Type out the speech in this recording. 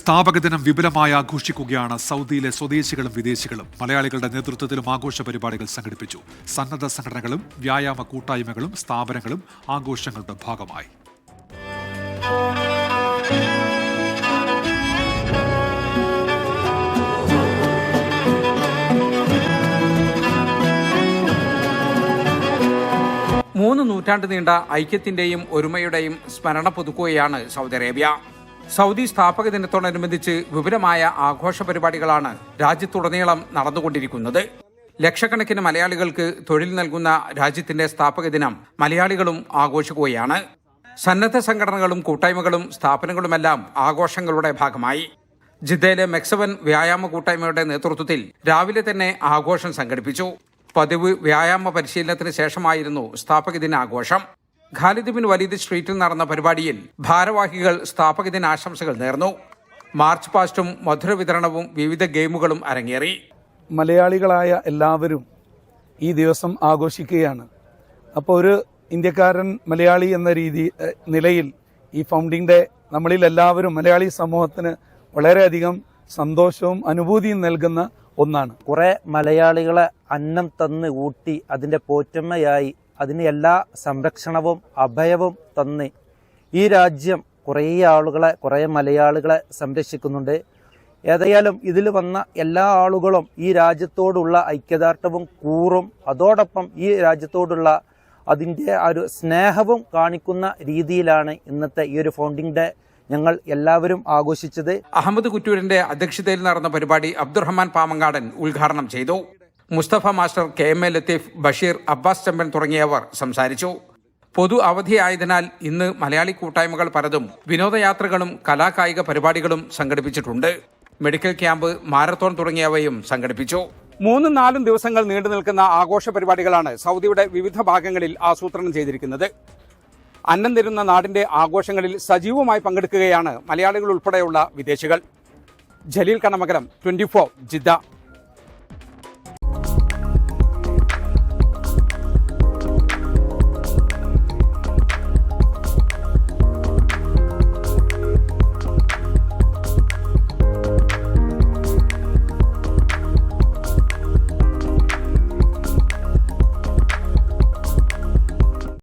സ്ഥാപക ദിനം വിപുലമായി ആഘോഷിക്കുകയാണ് സൗദിയിലെ സ്വദേശികളും വിദേശികളും. മലയാളികളുടെ നേതൃത്വത്തിലും ആഘോഷ പരിപാടികൾ സംഘടിപ്പിച്ചു. സന്നദ്ധ സംഘടനകളും വ്യായാമ കൂട്ടായ്മകളും സ്ഥാപനങ്ങളും ആഘോഷങ്ങളുടെ ഭാഗമായി. മൂന്ന് നൂറ്റാണ്ട് നീണ്ട ഐക്യത്തിന്റെയും ഒരുമയുടെയും സ്മരണ പുതുക്കുകയാണ് സൗദി അറേബ്യ. സൗദി സ്ഥാപക ദിനത്തോടനുബന്ധിച്ച് വിപുലമായ ആഘോഷ പരിപാടികളാണ് രാജ്യത്തുടനീളം നടന്നുകൊണ്ടിരിക്കുന്നത്. ലക്ഷക്കണക്കിന് മലയാളികൾക്ക് തൊഴിൽ നൽകുന്ന രാജ്യത്തിന്റെ സ്ഥാപക ദിനം മലയാളികളും ആഘോഷിക്കുകയാണ്. സന്നദ്ധ സംഘടനകളും കൂട്ടായ്മകളും സ്ഥാപനങ്ങളുമെല്ലാം ആഘോഷങ്ങളുടെ ഭാഗമായി. ജിദ്ദയിലെ മെക്സവൻ വ്യായാമ കൂട്ടായ്മയുടെ നേതൃത്വത്തിൽ രാവിലെ തന്നെ ആഘോഷം സംഘടിപ്പിച്ചു. പതിവ് വ്യായാമ പരിശീലനത്തിന് ശേഷമായിരുന്നു സ്ഥാപക ദിനാഘോഷം. ഖാലിദ് ബിൻ വലീദ് സ്ട്രീറ്റിൽ നടന്ന പരിപാടിയിൽ ഭാരവാഹികൾ സ്ഥാപക ദിനാശംസകൾ നേർന്നു. മാർച്ച് പാസ്റ്റും മധുര വിതരണവും വിവിധ ഗെയിമുകളും അരങ്ങേറി. മലയാളികളായ എല്ലാവരും ഈ ദിവസം ആഘോഷിക്കുകയാണ്. അപ്പോൾ ഒരു ഇന്ത്യക്കാരൻ മലയാളി എന്ന രീതി നിലയിൽ ഈ ഫൗണ്ടിംഗ് ഡേ നമ്മളിൽ എല്ലാവരും മലയാളി സമൂഹത്തിന് വളരെയധികം സന്തോഷവും അനുഭൂതിയും നൽകുന്ന ഒന്നാണ്. കുറെ മലയാളികളെ അന്നം തന്ന് ഊട്ടി അതിന്റെ പോറ്റമ്മയായി അതിന് എല്ലാ സംരക്ഷണവും അഭയവും തന്ന് ഈ രാജ്യം കുറേ ആളുകളെ കുറേ മലയാളികളെ സംരക്ഷിക്കുന്നുണ്ട്. ഏതായാലും ഇതിൽ വന്ന എല്ലാ ആളുകളും ഈ രാജ്യത്തോടുള്ള ഐക്യദാർഢ്യവും കൂറും അതോടൊപ്പം ഈ രാജ്യത്തോടുള്ള അതിന്റെ ആ ഒരു സ്നേഹവും കാണിക്കുന്ന രീതിയിലാണ് ഇന്നത്തെ ഈ ഒരു ഫൗണ്ടിംഗ് ഡേ ഞങ്ങൾ എല്ലാവരും ആഘോഷിച്ചത്. അഹമ്മദ് കുറ്റൂരിന്റെ അധ്യക്ഷതയിൽ നടന്ന പരിപാടി അബ്ദുറഹ്മാൻ പാമങ്കാടൻ ഉദ്ഘാടനം ചെയ്തു. Musthafa master K M A Latheef Basheer Abbas Chemban തുടങ്ങിയവർ സംസാരിച്ചു. പൊതു അവധിയായതിനാൽ ഇന്ന് മലയാളി കൂട്ടായ്മകൾ പലതും വിനോദയാത്രകളും കലാകായിക പരിപാടികളും സംഘടിപ്പിച്ചിട്ടുണ്ട്. മെഡിക്കൽ ക്യാമ്പ് മാരത്തോൺ തുടങ്ങിയവയും സംഘടിപ്പിച്ചു. മൂന്നും നാലും ദിവസങ്ങൾ നീണ്ടു നിൽക്കുന്ന ആഘോഷ പരിപാടികളാണ് സൗദിയുടെ വിവിധ ഭാഗങ്ങളിൽ ആസൂത്രണം ചെയ്തിരിക്കുന്നത്. അന്നം തരുന്ന നാടിന്റെ ആഘോഷങ്ങളിൽ സജീവമായി പങ്കെടുക്കുകയാണ് മലയാളികൾ ഉൾപ്പെടെയുള്ള വിദേശികൾ. Jaleel Kanamakaram twenty Jeddah.